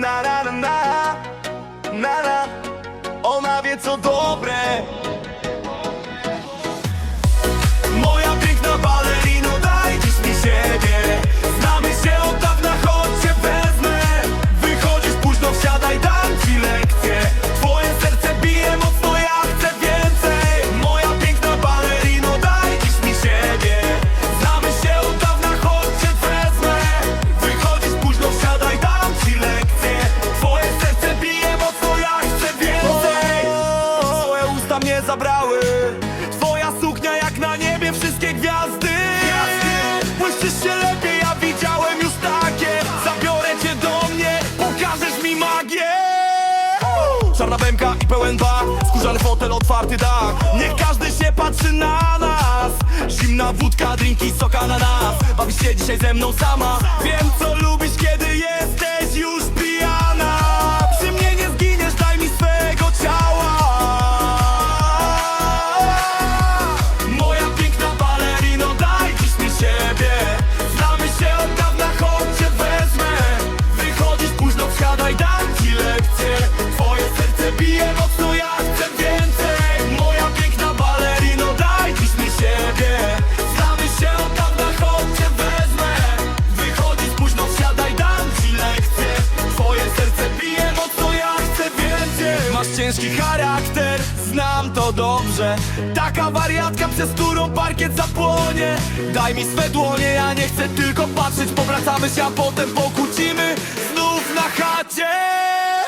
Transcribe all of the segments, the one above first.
That. i pełen bar Skórzany fotel, otwarty dach. Niech każdy się patrzy na nas. Zimna wódka, drinki, soka na nas. Bawisz się dzisiaj ze mną sama. Wiem co lubisz kiedy jest ciężki charakter, znam to dobrze. Taka wariatka, przez którą parkiet zapłonie. Daj mi swe dłonie, ja nie chcę tylko patrzeć. Powracamy się, a potem pokłócimy. Znów na chacie.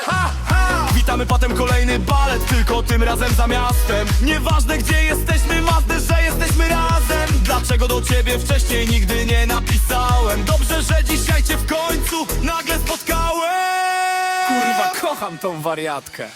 Ha, ha. Witamy potem kolejny balet, tylko tym razem za miastem. Nieważne gdzie jesteśmy, ważne, że jesteśmy razem. Dlaczego do ciebie wcześniej nigdy nie napisałem? Dobrze, że dzisiaj cię w końcu nagle spotkałem. Kurwa, kocham tą wariatkę.